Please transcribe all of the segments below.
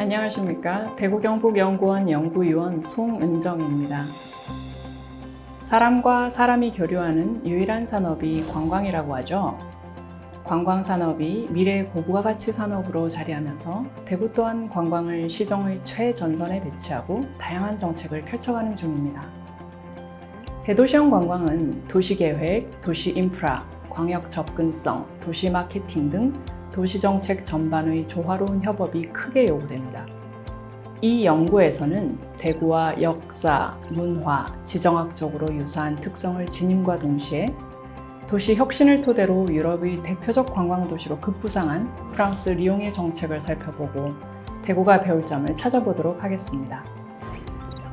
안녕하십니까. 대구 경북연구원 연구위원 송은정입니다. 사람과 사람이 교류하는 유일한 산업이 관광이라고 하죠. 관광 산업이 미래의 고부가 가치 산업으로 자리하면서 대구 또한 관광을 시정의 최전선에 배치하고 다양한 정책을 펼쳐가는 중입니다. 대도시형 관광은 도시 계획, 도시 인프라, 광역 접근성, 도시 마케팅 등 도시정책 전반의 조화로운 협업이 크게 요구됩니다. 이 연구에서는 대구와 역사, 문화, 지정학적으로 유사한 특성을 지님과 동시에 도시 혁신을 토대로 유럽의 대표적 관광 도시로 급부상한 프랑스 리옹의 정책을 살펴보고 대구가 배울 점을 찾아보도록 하겠습니다.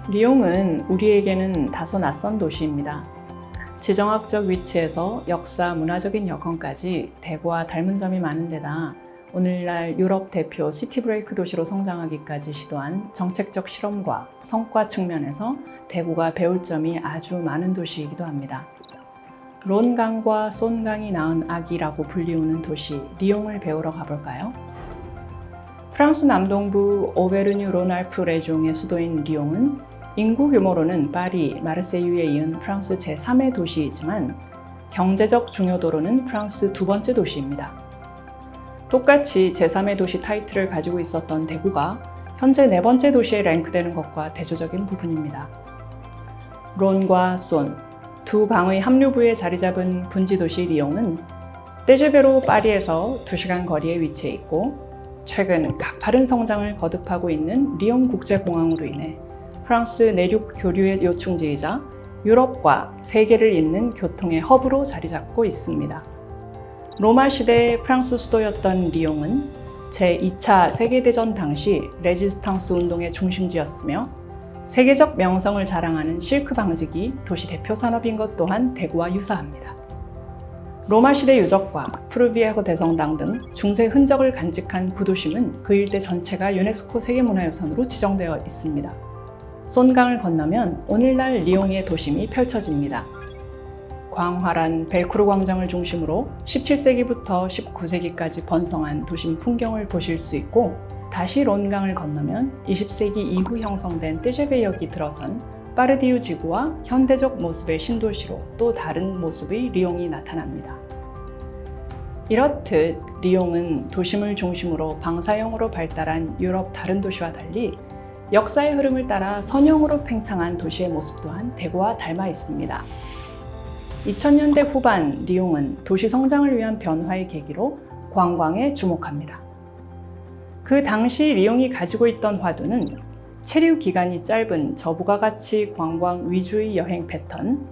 리옹은 우리에게는 다소 낯선 도시입니다. 지정학적 위치에서 역사, 문화적인 여건까지 대구와 닮은 점이 많은 데다 오늘날 유럽 대표 시티브레이크 도시로 성장하기까지 시도한 정책적 실험과 성과 측면에서 대구가 배울 점이 아주 많은 도시이기도 합니다. 론강과 쏜강이 낳은 아기라고 불리우는 도시 리옹을 배우러 가볼까요? 프랑스 남동부 오베르뉴 론알프 레종의 수도인 리옹은 인구 규모로는 파리, 마르세유에 이은 프랑스 제3의 도시이지만 경제적 중요도로는 프랑스 두 번째 도시입니다. 똑같이 제3의 도시 타이틀을 가지고 있었던 대구가 현재 네 번째 도시에 랭크되는 것과 대조적인 부분입니다. 론과 쏜, 두 강의 합류부에 자리 잡은 분지 도시 리옹은 떼제베로 파리에서 2시간 거리에 위치해 있고 최근 가파른 성장을 거듭하고 있는 리옹 국제공항으로 인해 프랑스 내륙 교류의 요충지이자 유럽과 세계를 잇는 교통의 허브로 자리 잡고 있습니다. 로마 시대의 프랑스 수도였던 리옹은 제2차 세계대전 당시 레지스탕스 운동의 중심지였으며 세계적 명성을 자랑하는 실크 방직이 도시 대표 산업인 것 또한 대구와 유사합니다. 로마 시대 유적과 프루비에호 대성당 등 중세 흔적을 간직한 구도심은 그 일대 전체가 유네스코 세계문화유산으로 지정되어 있습니다. 쏜강을 건너면 오늘날 리옹의 도심이 펼쳐집니다. 광활한 벨크루 광장을 중심으로 17세기부터 19세기까지 번성한 도심 풍경을 보실 수 있고 다시 론강을 건너면 20세기 이후 형성된 떼제베역이 들어선 파르디유 지구와 현대적 모습의 신도시로 또 다른 모습의 리옹이 나타납니다. 이렇듯 리옹은 도심을 중심으로 방사형으로 발달한 유럽 다른 도시와 달리 역사의 흐름을 따라 선형으로 팽창한 도시의 모습 또한 대구와 닮아 있습니다. 2000년대 후반 리옹은 도시 성장을 위한 변화의 계기로 관광에 주목합니다. 그 당시 리옹이 가지고 있던 화두는 체류 기간이 짧은 저부가 가치 관광 위주의 여행 패턴,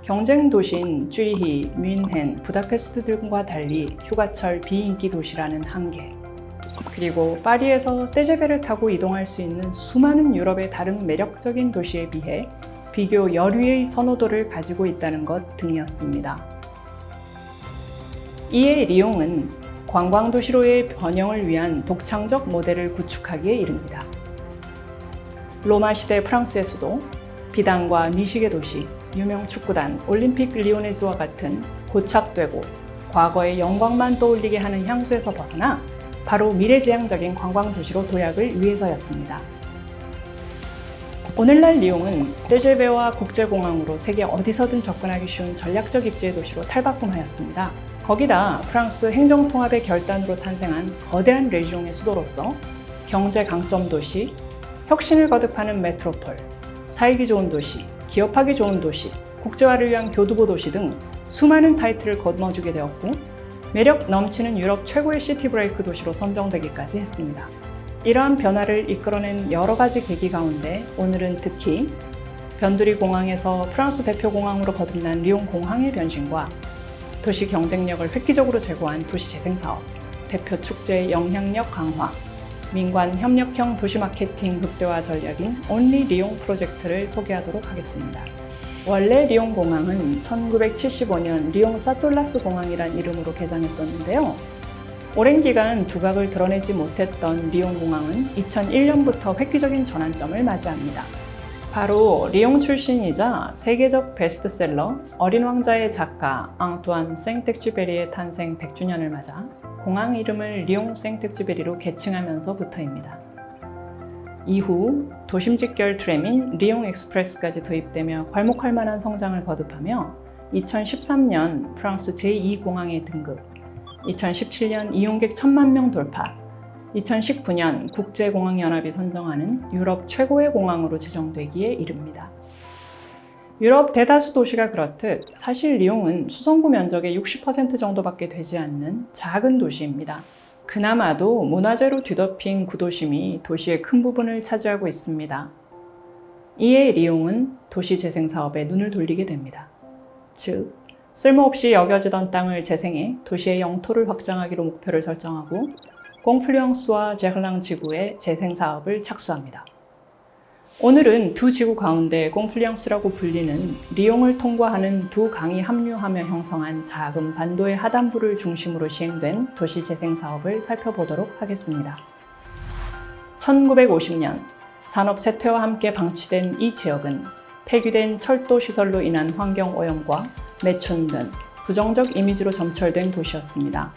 경쟁 도시인 쭈리히, 뮌헨, 부다페스트 등과 달리 휴가철 비인기 도시라는 한계, 그리고 파리에서 떼제베를 타고 이동할 수 있는 수많은 유럽의 다른 매력적인 도시에 비해 비교 여류의 선호도를 가지고 있다는 것 등이었습니다. 이에 리옹은 관광도시로의 번영을 위한 독창적 모델을 구축하기에 이릅니다. 로마 시대 프랑스의 수도, 비단과 미식의 도시, 유명 축구단 올림픽 리오네즈와 같은 고착되고 과거의 영광만 떠올리게 하는 향수에서 벗어나 바로 미래지향적인 관광도시로 도약을 위해서였습니다. 오늘날 리옹은 떼제베와 국제공항으로 세계 어디서든 접근하기 쉬운 전략적 입지의 도시로 탈바꿈하였습니다. 거기다 프랑스 행정통합의 결단으로 탄생한 거대한 레지옹의 수도로서 경제 강점 도시, 혁신을 거듭하는 메트로폴, 살기 좋은 도시, 기업하기 좋은 도시, 국제화를 위한 교두보 도시 등 수많은 타이틀을 거머쥐게 되었고 매력 넘치는 유럽 최고의 시티 브레이크 도시로 선정되기까지 했습니다. 이러한 변화를 이끌어낸 여러 가지 계기 가운데 오늘은 특히 변두리 공항에서 프랑스 대표 공항으로 거듭난 리옹 공항의 변신과 도시 경쟁력을 획기적으로 제고한 도시 재생 사업, 대표 축제의 영향력 강화, 민관 협력형 도시 마케팅 극대화 전략인 온리 리옹 프로젝트를 소개하도록 하겠습니다. 원래 리옹 공항은 1975년 리옹 사톨라스 공항이란 이름으로 개장했었는데요. 오랜 기간 두각을 드러내지 못했던 리옹 공항은 2001년부터 획기적인 전환점을 맞이합니다. 바로 리옹 출신이자 세계적 베스트셀러 어린 왕자의 작가 앙투안 생텍쥐베리의 탄생 100주년을 맞아 공항 이름을 리옹 생텍쥐베리로 개칭하면서부터입니다. 이후 도심 직결 트램인 리옹 익스프레스까지 도입되며 괄목할 만한 성장을 거듭하며 2013년 프랑스 제2공항에 등극, 2017년 이용객 1천만 명 돌파, 2019년 국제공항연합이 선정하는 유럽 최고의 공항으로 지정되기에 이릅니다. 유럽 대다수 도시가 그렇듯 사실 리옹은 수성구 면적의 60% 정도밖에 되지 않는 작은 도시입니다. 그나마도 문화재로 뒤덮인 구도심이 도시의 큰 부분을 차지하고 있습니다. 이에 리옹은 도시 재생 사업에 눈을 돌리게 됩니다. 즉, 쓸모없이 여겨지던 땅을 재생해 도시의 영토를 확장하기로 목표를 설정하고 공플루앙스와 제글랑 지구의 재생 사업을 착수합니다. 오늘은 두 지구 가운데 공플루앙스라고 불리는 리옹을 통과하는 두 강이 합류하며 형성한 작은 반도의 하단부를 중심으로 시행된 도시 재생 사업을 살펴보도록 하겠습니다. 1950년 산업 쇠퇴와 함께 방치된 이 지역은 폐기된 철도 시설로 인한 환경 오염과 매춘 등 부정적 이미지로 점철된 도시였습니다.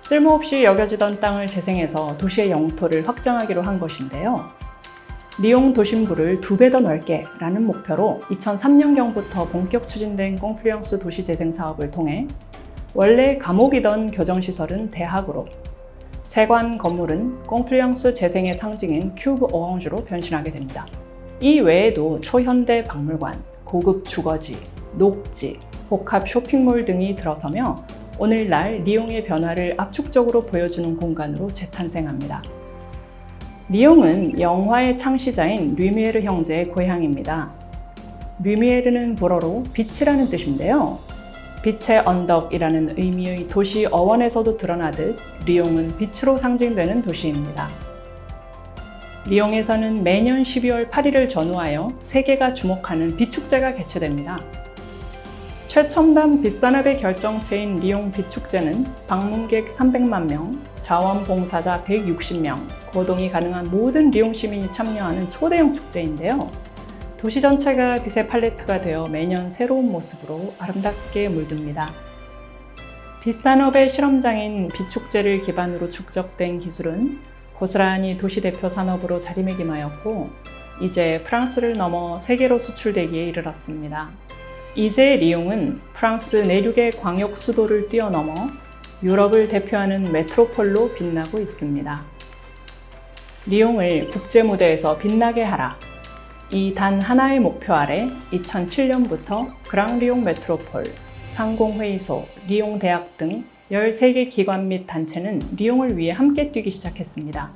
쓸모없이 여겨지던 땅을 재생해서 도시의 영토를 확장하기로 한 것인데요. 리옹 도심부를 두 배 더 넓게 라는 목표로 2003년경부터 본격 추진된 꽁플리앙스 도시 재생 사업을 통해 원래 감옥이던 교정시설은 대학으로 세관 건물은 꽁플리앙스 재생의 상징인 큐브 오앙주로 변신하게 됩니다. 이 외에도 초현대 박물관, 고급 주거지, 녹지, 복합 쇼핑몰 등이 들어서며 오늘날 리옹의 변화를 압축적으로 보여주는 공간으로 재탄생합니다. 리옹은 영화의 창시자인 류미에르 형제의 고향입니다. 류미에르는 불어로 빛이라는 뜻인데요. 빛의 언덕이라는 의미의 도시 어원에서도 드러나듯 리옹은 빛으로 상징되는 도시입니다. 리옹에서는 매년 12월 8일을 전후하여 세계가 주목하는 빛축제가 개최됩니다. 최첨단 빛산업의 결정체인 리옹 빛축제는 방문객 300만 명, 자원봉사자 160명, 거동이 가능한 모든 리옹 시민이 참여하는 초대형 축제인데요. 도시 전체가 빛의 팔레트가 되어 매년 새로운 모습으로 아름답게 물듭니다. 빛산업의 실험장인 빛축제를 기반으로 축적된 기술은 고스란히 도시 대표 산업으로 자리매김하였고 이제 프랑스를 넘어 세계로 수출되기에 이르렀습니다. 이제 리옹은 프랑스 내륙의 광역 수도를 뛰어넘어 유럽을 대표하는 메트로폴로 빛나고 있습니다. 리옹을 국제 무대에서 빛나게 하라. 이 단 하나의 목표 아래 2007년부터 그랑 리옹 메트로폴, 상공회의소, 리옹 대학 등 13개 기관 및 단체는 리옹을 위해 함께 뛰기 시작했습니다.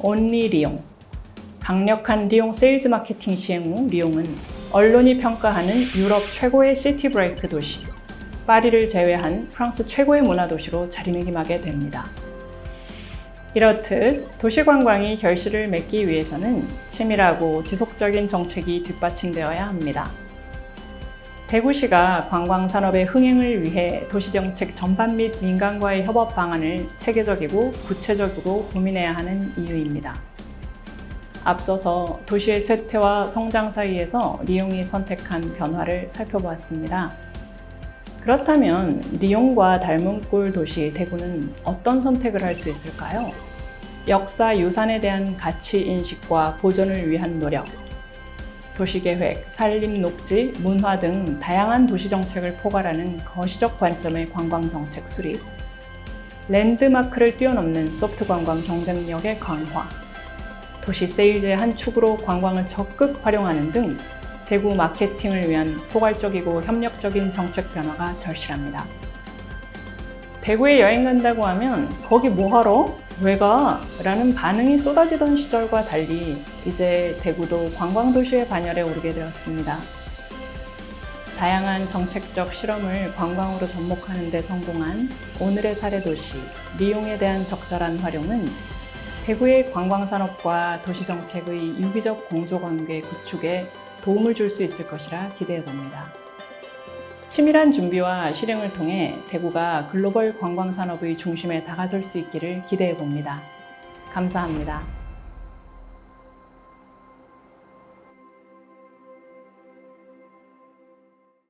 온리 리옹 강력한 리옹 세일즈 마케팅 시행 후 리옹은 언론이 평가하는 유럽 최고의 시티 브레이크 도시, 파리를 제외한 프랑스 최고의 문화 도시로 자리매김하게 됩니다. 이렇듯 도시 관광이 결실을 맺기 위해서는 치밀하고 지속적인 정책이 뒷받침되어야 합니다. 대구시가 관광 산업의 흥행을 위해 도시정책 전반 및 민간과의 협업 방안을 체계적이고 구체적으로 고민해야 하는 이유입니다. 앞서서 도시의 쇠퇴와 성장 사이에서 리옹이 선택한 변화를 살펴보았습니다. 그렇다면 리옹과 닮은 꼴 도시 대구는 어떤 선택을 할 수 있을까요? 역사 유산에 대한 가치 인식과 보존을 위한 노력, 도시계획, 산림 녹지, 문화 등 다양한 도시 정책을 포괄하는 거시적 관점의 관광 정책 수립, 랜드마크를 뛰어넘는 소프트 관광 경쟁력의 강화, 도시 세일즈의 한 축으로 관광을 적극 활용하는 등 대구 마케팅을 위한 포괄적이고 협력적인 정책 변화가 절실합니다. 대구에 여행 간다고 하면 거기 뭐하러? 왜 가? 라는 반응이 쏟아지던 시절과 달리 이제 대구도 관광도시의 반열에 오르게 되었습니다. 다양한 정책적 실험을 관광으로 접목하는 데 성공한 오늘의 사례 도시 리용에 대한 적절한 활용은 대구의 관광산업과 도시정책의 유기적 공조관계 구축에 도움을 줄 수 있을 것이라 기대해 봅니다. 치밀한 준비와 실행을 통해 대구가 글로벌 관광산업의 중심에 다가설 수 있기를 기대해 봅니다. 감사합니다.